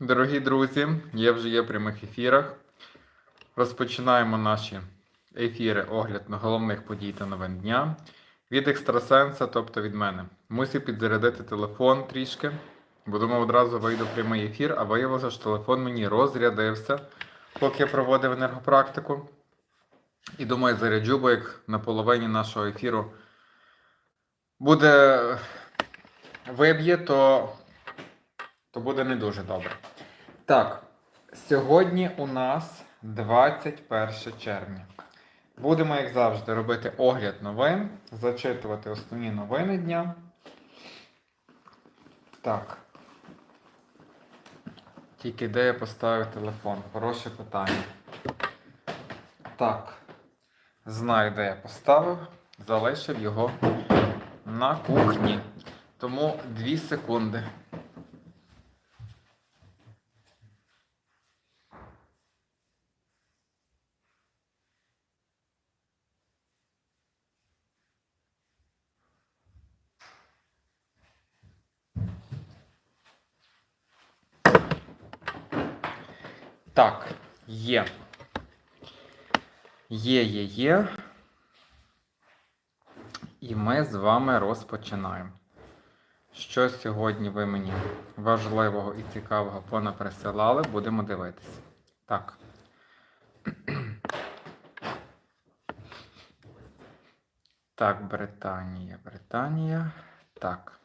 Дорогі друзі, я вже є в прямих ефірах. Розпочинаємо наші ефіри огляд на головних подій та новин дня. Від екстрасенса, тобто від мене. Мусив підзарядити телефон трішки, бо думав одразу вийду в прямий ефір, а виявилося, що телефон мені розрядився, поки я проводив енергопрактику. І думаю, заряджу, бо як на половині нашого ефіру буде виб'є, то, то буде не дуже добре. Так, сьогодні у нас 21 червня. Будемо, як завжди, робити огляд новин, зачитувати основні новини дня. Так. Тільки де я поставив телефон? Хороше питання. Так. Знаю, де я поставив. Залишив його на кухні. Тому 2 секунди. Так, є. Є, є, є. І ми з вами розпочинаємо. Що сьогодні ви мені важливого і цікавого понаприсилали, будемо дивитися. Так. Так, Британія, Британія. Так.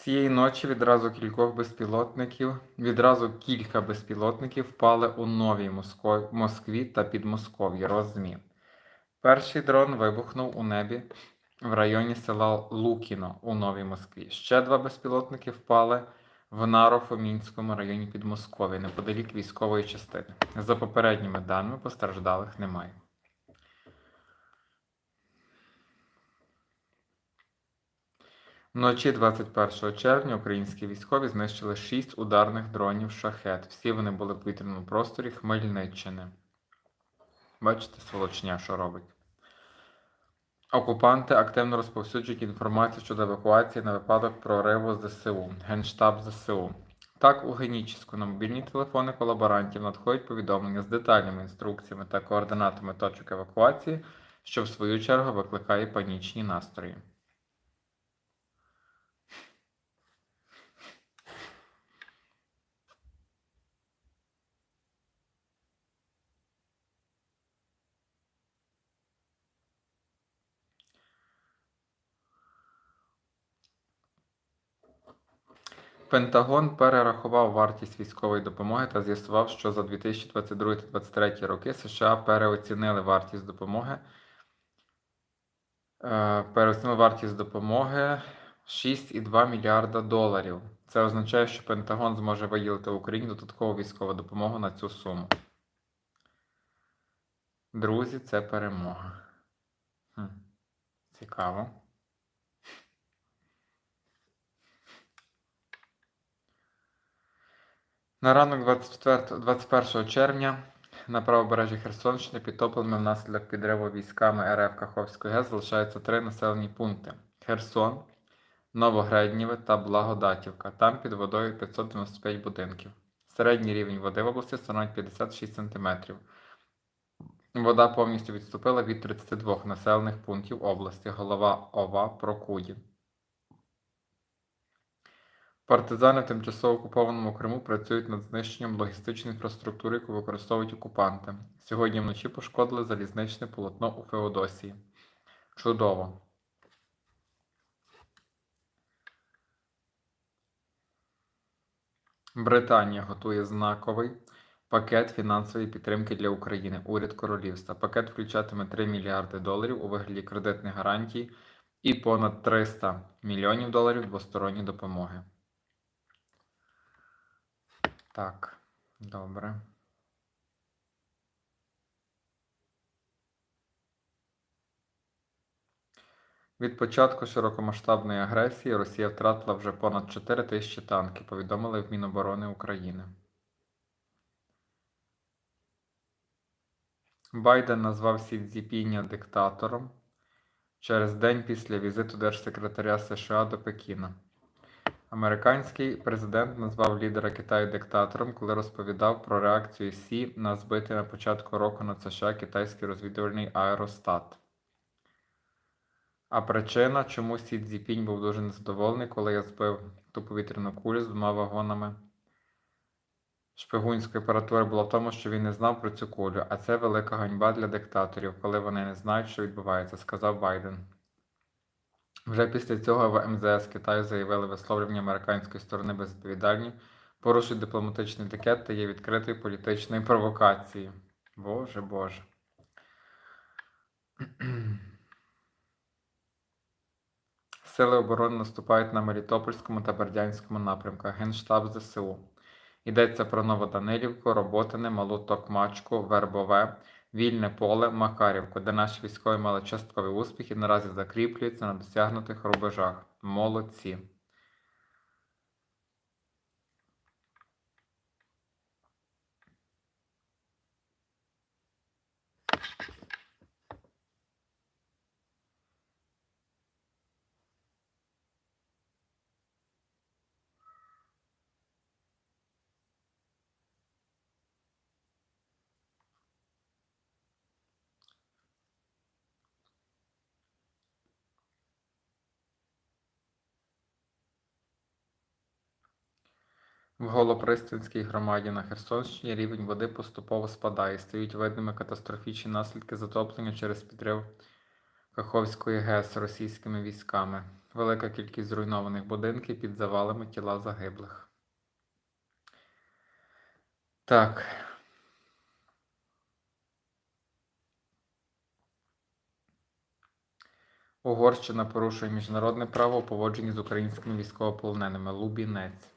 Цієї ночі відразу кількох безпілотників, відразу кілька безпілотників впали у Новій Моско- Москві та Підмосков'ї. Розмі. Перший дрон вибухнув у небі в районі села Лукіно у Новій Москві. Ще два безпілотники впали в Нарофомінському районі Підмосков'я, неподалік військової частини. За попередніми даними постраждалих немає. Вночі 21 червня українські військові знищили 6 ударних дронів шахет. Всі вони були в повітряному просторі Хмельниччини. Бачите, сволочня, що робить. Окупанти активно розповсюджують інформацію щодо евакуації на випадок прориву ЗСУ, Генштаб ЗСУ. Так, у Генічеську на мобільні телефони колаборантів надходять повідомлення з детальними інструкціями та координатами точок евакуації, що в свою чергу викликає панічні настрої. Пентагон перерахував вартість військової допомоги та з'ясував, що за 2022 та 2023 роки США переоцінили вартість допомоги. Е, переоцінили вартість допомоги 6,2 мільярда доларів. Це означає, що Пентагон зможе виділити Україні додаткову військову допомогу на цю суму. Друзі, це перемога. Цікаво. На ранок 24, 21 червня на правобережжі Херсонщини підтопленими внаслідок підриву військами РФ Каховської ГЕС залишаються три населені пункти: Херсон, Новогреднєве та Благодатівка. Там під водою 595 будинків. Середній рівень води в області становить 56 см. Вода повністю відступила від 32 населених пунктів області. Голова ОВА Прокудін. Партизани тимчасово окупованому Криму працюють над знищенням логістичної інфраструктури, яку використовують окупанти. Сьогодні вночі пошкодили залізничне полотно у Феодосії. Чудово. Британія готує знаковий пакет фінансової підтримки для України. Уряд королівства. Пакет включатиме 3 мільярди доларів у вигляді кредитних гарантій і понад 300 мільйонів доларів двосторонньої допомоги. Так, добре. Від початку широкомасштабної агресії Росія втратила вже понад 4 тисячі танків, повідомили в Міноборони України. Байден назвав Сі Цзіпіня диктатором через день після візиту держсекретаря США до Пекіна. Американський президент назвав лідера Китаю диктатором, коли розповідав про реакцію Сі на збитий на початку року над США китайський розвідувальний аеростат. А причина, чому Сі Цзіпінь був дуже незадоволений, коли я збив ту повітряну кулю з двома вагонами шпигунської апаратури, була в тому, що він не знав про цю кулю, а це велика ганьба для диктаторів, коли вони не знають, що відбувається, сказав Байден. Вже після цього в МЗС Китаю заявили висловлювання американської сторони безвідповідальні, порушують дипломатичний етикет та є відкритою політичною провокацією. Боже Боже. Сили оборони наступають на Мелітопольському та Бердянському напрямках. Генштаб ЗСУ. Йдеться про Новоданилівку, Роботине, Малу Токмачку, Вербове, Вільне поле, Макарівку, де наші військові мали часткові успіхи, наразі закріплюються на досягнутих рубежах. Молодці. В Голопристанській громаді на Херсонщині рівень води поступово спадає, стають видними катастрофічні наслідки затоплення через підрив Каховської ГЕС російськими військами. Велика кількість зруйнованих будинків під завалами тіла загиблих. Так. Угорщина порушує міжнародне право у поводженні з українськими військовополоненими. Лубінець.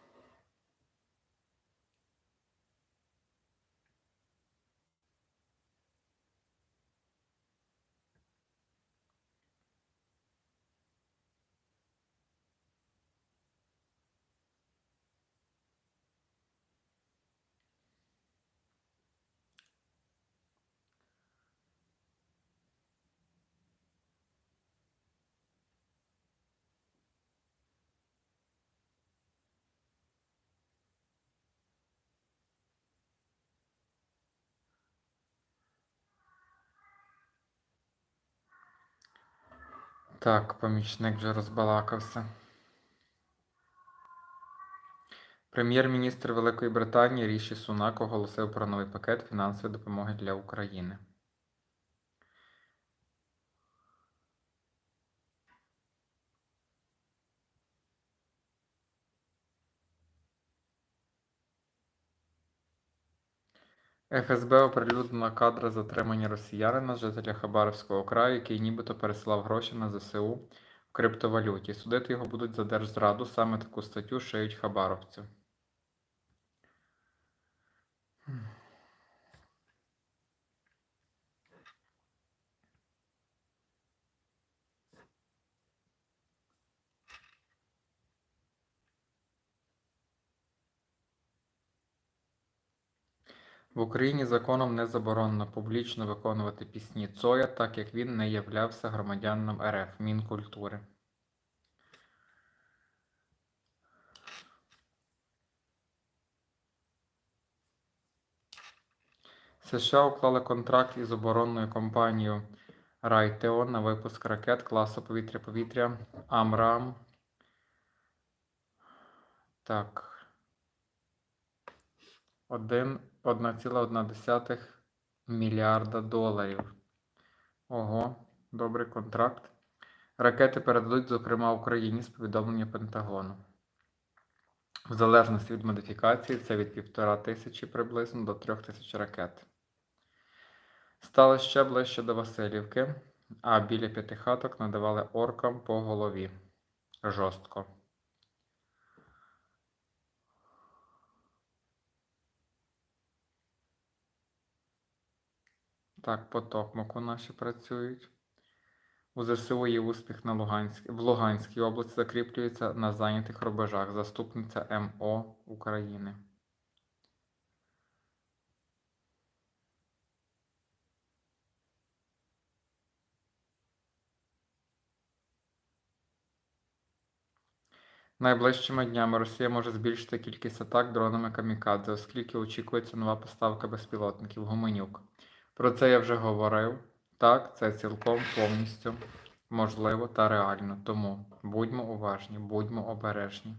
Так, помічник вже розбалакався. Прем'єр-міністр Великої Британії Ріші Сунак оголосив про новий пакет фінансової допомоги для України. ФСБ оприлюднила кадри затримання росіянина, жителя Хабаровського краю, який нібито пересилав гроші на ЗСУ в криптовалюті. Судити його будуть за держзраду, саме таку статтю шиють хабаровцю. В Україні законом не заборонено публічно виконувати пісні Цоя, так як він не являвся громадянином РФ Мінкультури. США уклали контракт із оборонною компанією Райтеон на випуск ракет класу повітря-повітря Амрам. Так. 1,1 мільярда доларів. Ого, добрий контракт. Ракети передадуть, зокрема, Україні з повідомлення Пентагону. В залежності від модифікації, це від 1,5 тисячі приблизно до 3 тисяч ракет. Стали ще ближче до Васильівки, а біля п'яти хаток надавали оркам по голові. Жорстко. Так, по токмаку наші працюють. У ЗСУ є успіх на Луганськ... в Луганській області закріплюється на зайнятих рубежах заступниця МО України. Найближчими днями Росія може збільшити кількість атак дронами камікадзе, оскільки очікується нова поставка безпілотників Гуменюк. Про це я вже говорив. Так, це цілком повністю можливо та реально. Тому будьмо уважні, будьмо обережні.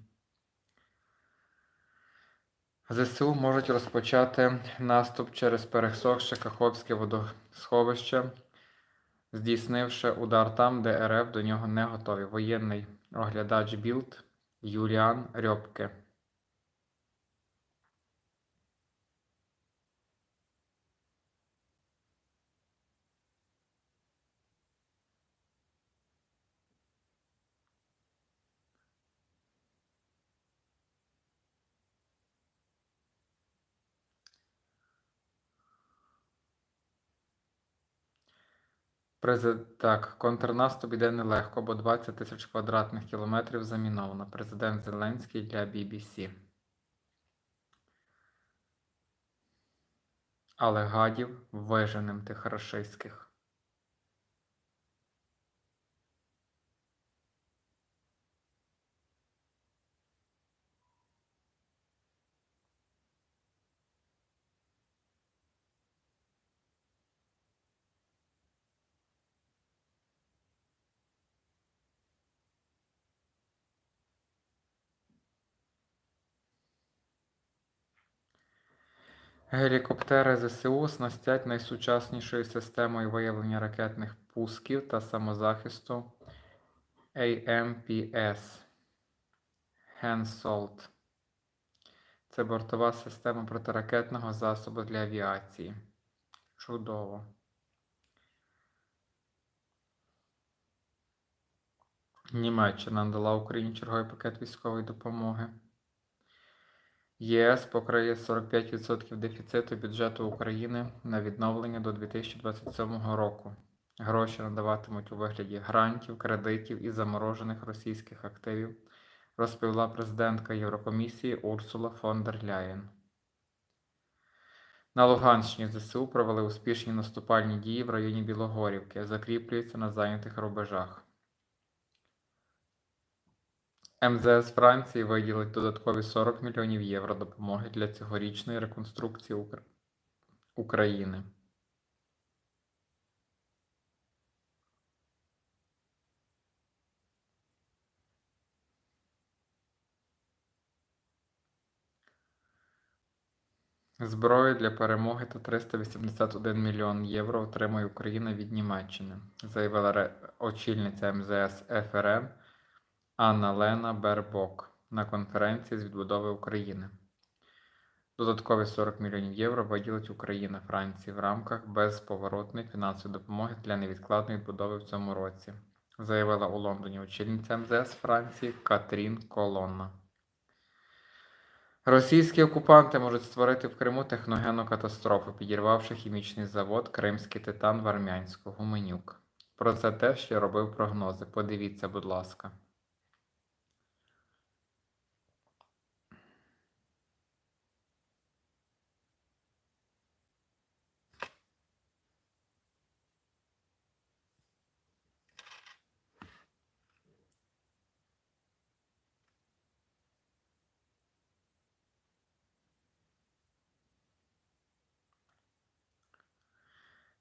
ЗСУ можуть розпочати наступ через пересохше Каховське водосховище, здійснивши удар там, де РФ до нього не готові. Воєнний оглядач Білд Юліан Рьопке. Презид... Так, контрнаступ іде нелегко, бо 20 тисяч квадратних кілометрів заміновано. Президент Зеленський для BBC. Але гадів виженем тих рашистських. Гелікоптери ЗСУ оснастять найсучаснішою системою виявлення ракетних пусків та самозахисту AMPS Hensoldt. Це бортова система протиракетного засобу для авіації. Чудово. Німеччина надала Україні черговий пакет військової допомоги. ЄС покриє 45% дефіциту бюджету України на відновлення до 2027 року. Гроші надаватимуть у вигляді грантів, кредитів і заморожених російських активів, розповіла президентка Єврокомісії Урсула фон дер Ляєн. На Луганщині ЗСУ провели успішні наступальні дії в районі Білогорівки, закріплюються на зайнятих рубежах. МЗС Франції виділить додаткові 40 мільйонів євро допомоги для цьогорічної реконструкції Укра- України. Зброю для перемоги та 381 мільйон євро отримає Україна від Німеччини, заявила очільниця МЗС ФРН Анна Лена Бербок на конференції з відбудови України. Додаткові 40 мільйонів євро виділить Україна Франції в рамках безповоротної фінансової допомоги для невідкладної відбудови в цьому році, заявила у Лондоні очільниця МЗС Франції Катрін Колонна. Російські окупанти можуть створити в Криму техногенну катастрофу, підірвавши хімічний завод Кримський титан в Армянську, Гуменюк. Про це теж я робив прогнози. Подивіться, будь ласка.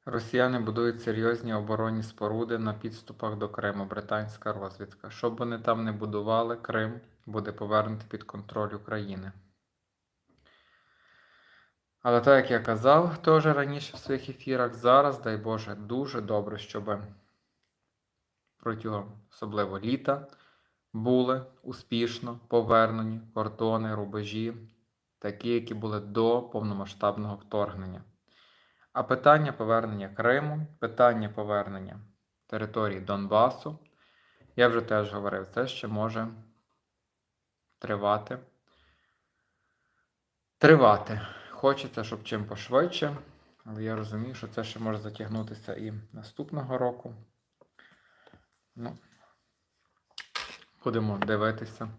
Росіяни будують серйозні оборонні споруди на підступах до Криму. Британська розвідка. Що б вони там не будували, Крим буде повернутий під контроль України. Але так як я казав теж раніше в своїх ефірах, зараз, дай Боже, дуже добре, щоб протягом особливо літа були успішно повернені кордони, рубежі, такі, які були до повномасштабного вторгнення. А питання повернення Криму, питання повернення території Донбасу, я вже теж говорив, це ще може тривати. Тривати. Хочеться, щоб чим пошвидше, але я розумію, що це ще може затягнутися і наступного року. Ну, будемо дивитися,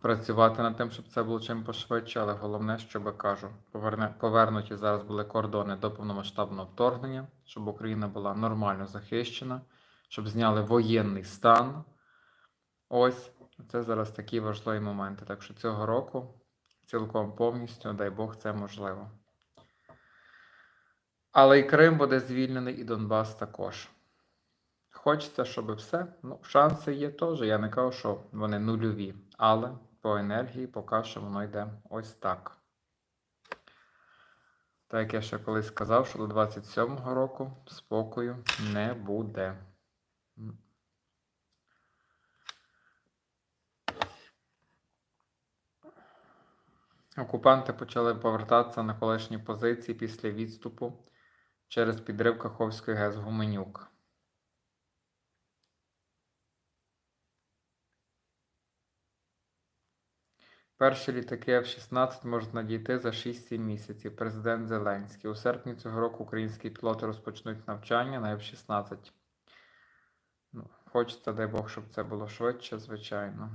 працювати над тим, щоб це було чим пошвидше, але головне, щоб кажу, повернуті зараз були кордони до повномасштабного вторгнення, щоб Україна була нормально захищена, щоб зняли воєнний стан. Ось. Це зараз такі важливі моменти. Так що цього року цілком повністю, дай Бог, це можливо. Але і Крим буде звільнений, і Донбас також. Хочеться, щоб все. Ну, шанси є теж. Я не кажу, що вони нульові. Але по енергії поки що воно йде ось так. Так як я ще колись сказав, що до 27-го року спокою не буде. Окупанти почали повертатися на колишні позиції після відступу через підрив Каховської ГЕС Гуменюк. Перші літаки F-16 можуть надійти за 6-7 місяців. Президент Зеленський. У серпні цього року українські пілоти розпочнуть навчання на F-16. Ну, Хочеться, дай Бог, щоб це було швидше, звичайно.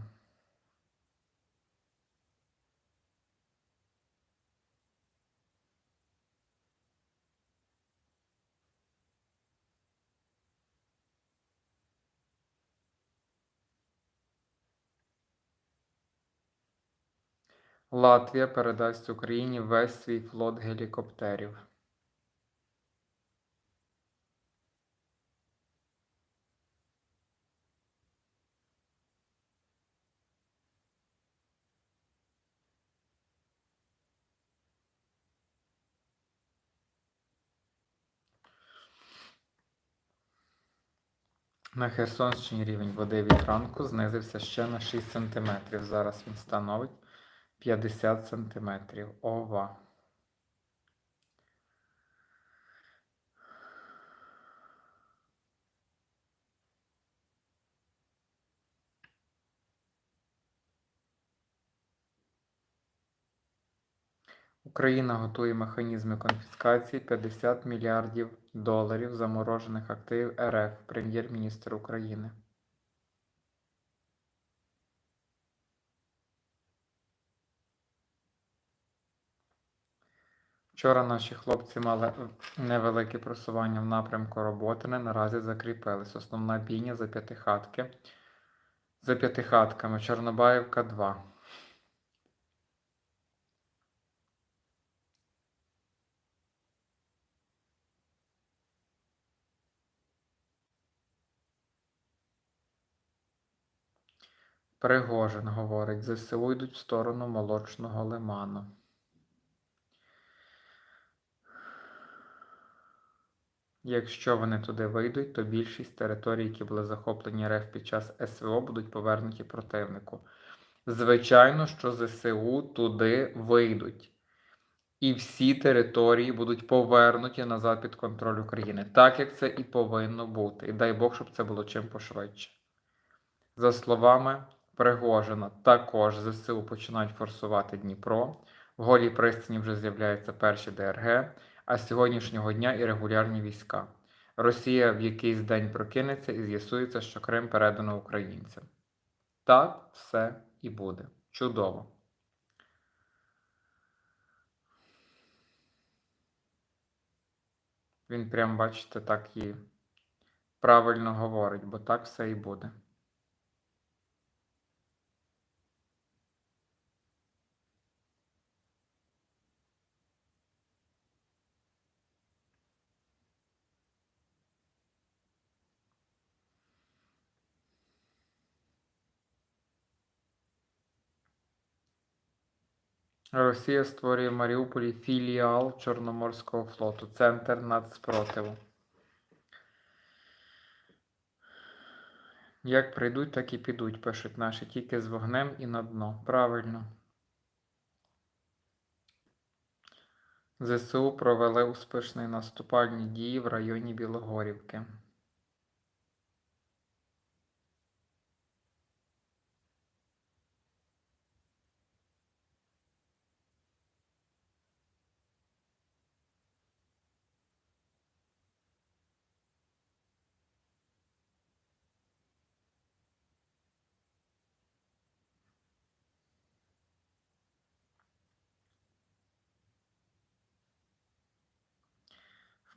Латвія передасть Україні весь свій флот гелікоптерів. На Херсонщині рівень води від ранку знизився ще на 6 см. Зараз він становить 50 см. Ова. Україна готує механізми конфіскації 50 мільярдів доларів заморожених активів РФ, прем'єр-міністр України. Вчора наші хлопці мали невелике просування в напрямку Роботине, наразі закріпились. Основна бійня за п'ятихатки. За п'ятихатками Чорнобаївка 2. Пригожин говорить, ЗСУ йдуть в сторону молочного лиману. Якщо вони туди вийдуть, то більшість територій, які були захоплені РФ під час СВО, будуть повернуті противнику. Звичайно, що ЗСУ туди вийдуть. І всі території будуть повернуті назад під контроль України. Так як це і повинно бути. І дай Бог, щоб це було чим пошвидше. За словами Пригожина, також ЗСУ починають форсувати Дніпро. В голій пристані вже з'являються перші ДРГ а з сьогоднішнього дня і регулярні війська. Росія в якийсь день прокинеться і з'ясується, що Крим передано українцям. Так все і буде. Чудово. Він прям, бачите, так і правильно говорить, бо так все і буде. Росія створює в Маріуполі філіал Чорноморського флоту, Центр нацспротиву. Як прийдуть, так і підуть, пишуть наші, тільки з вогнем і на дно. Правильно. ЗСУ провели успішні наступальні дії в районі Білогорівки.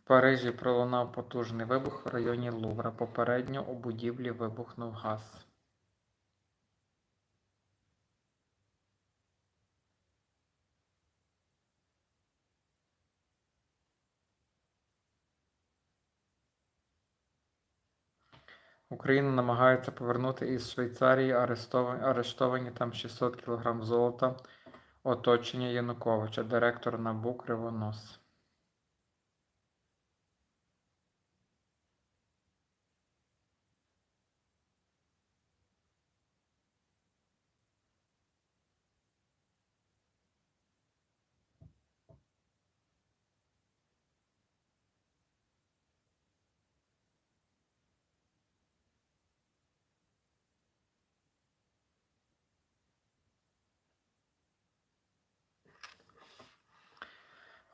Парижі пролунав потужний вибух в районі Лувра. Попередньо у будівлі вибухнув газ. Україна намагається повернути із Швейцарії арештовані, там 600 кг золота оточення Януковича, директор НАБУ Кривонос.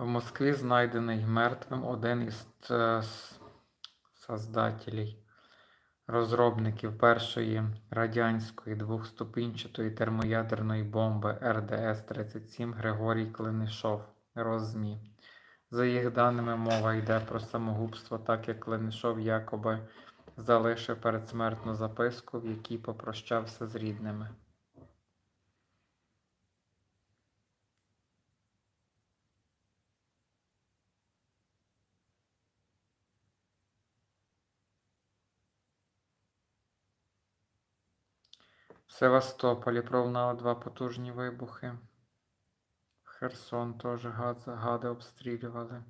В Москві знайдений мертвим один із е, с- создателей, розробників першої радянської двохступінчатої термоядерної бомби РДС-37 Григорій Клинишов, Розмі. За їх даними, мова йде про самогубство, так як Клинишов якоби залишив передсмертну записку, в якій попрощався з рідними. В Севастополі пролунали два потужні вибухи. Херсон теж гад, гади обстрілювали.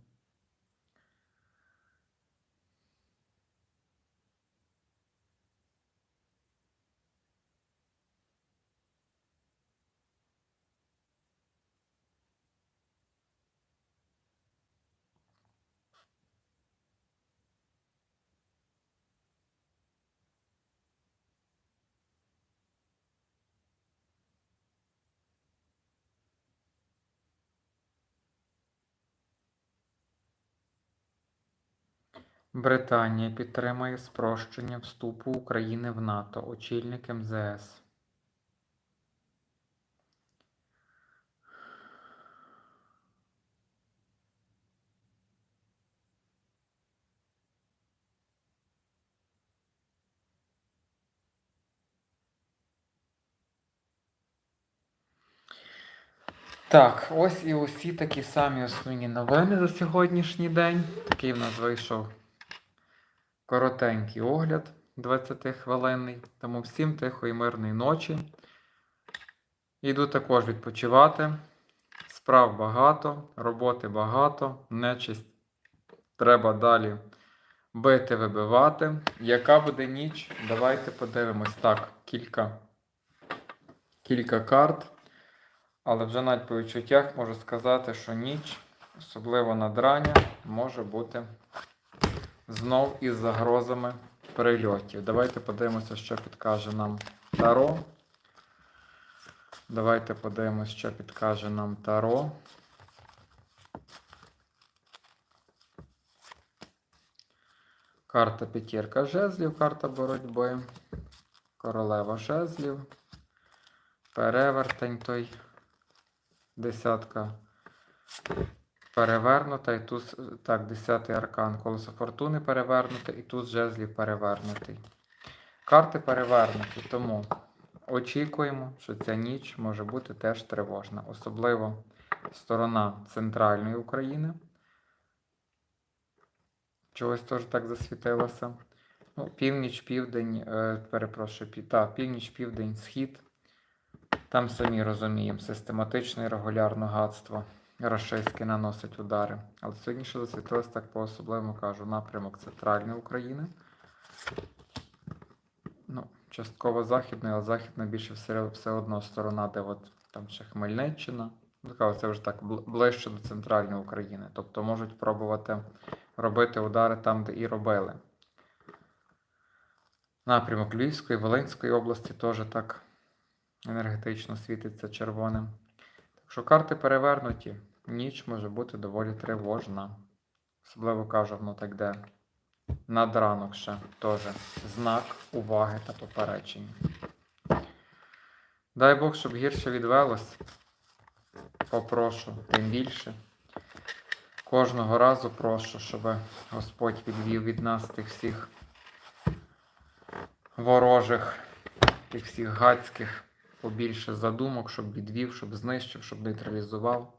Британія підтримує спрощення вступу України в НАТО, очільник МЗС. Так, ось і усі такі самі основні новини за сьогоднішній день. Такий в нас вийшов коротенький огляд 20-хвилинний. Тому всім тихої мирної ночі. Йду також відпочивати. Справ багато, роботи багато, нечисть треба далі бити, вибивати. Яка буде ніч? Давайте подивимось. Так, кілька, кілька карт. Але вже навіть по відчуттях можу сказати, що ніч, особливо надрання, може бути знов із загрозами прильотів. Давайте подивимося, що підкаже нам Таро. Давайте подивимося, що підкаже нам Таро. Карта п'ятірка жезлів, карта боротьби. Королева жезлів. Перевертень той. Десятка перевернута, і туз, так, десятий аркан. Колесо фортуни перевернуте, і туз жезлів перевернутий. Карти перевернуті, тому очікуємо, що ця ніч може бути теж тривожна. Особливо сторона центральної України. Чогось теж так засвітилося. Ну, північ, південь, е, перепрошую, та, північ, південь, схід. Там самі розуміємо, систематично і регулярно гадство рашистське наносить удари. Але сьогодні ще засвітилось так по-особливому кажу, напрямок центральної України. Ну, частково західної, але західна більше все, все одно сторона, де от там ще Хмельниччина. Ну, Це вже так ближче до центральної України. Тобто можуть пробувати робити удари там, де і робили. Напрямок Львівської, Волинської області теж так енергетично світиться червоним. Так що карти перевернуті. Ніч може бути доволі тривожна. Особливо кажу, воно так де над ранок ще теж знак уваги та попередження. Дай Бог, щоб гірше відвелось. Попрошу, тим більше. Кожного разу прошу, щоб Господь відвів від нас тих всіх ворожих, тих всіх гадських побільше задумок, щоб відвів, щоб знищив, щоб нейтралізував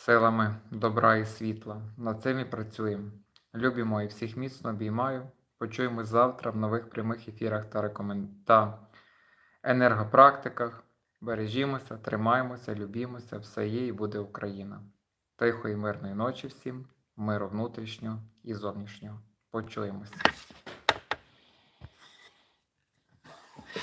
силами добра і світла. Над цим і працюємо. Любі мої, всіх міцно обіймаю. Почуємось завтра в нових прямих ефірах та рекомен... та енергопрактиках. Бережімося, тримаємося, любімося, все є і буде Україна. Тихої мирної ночі всім, миру внутрішнього і зовнішнього. Почуємося.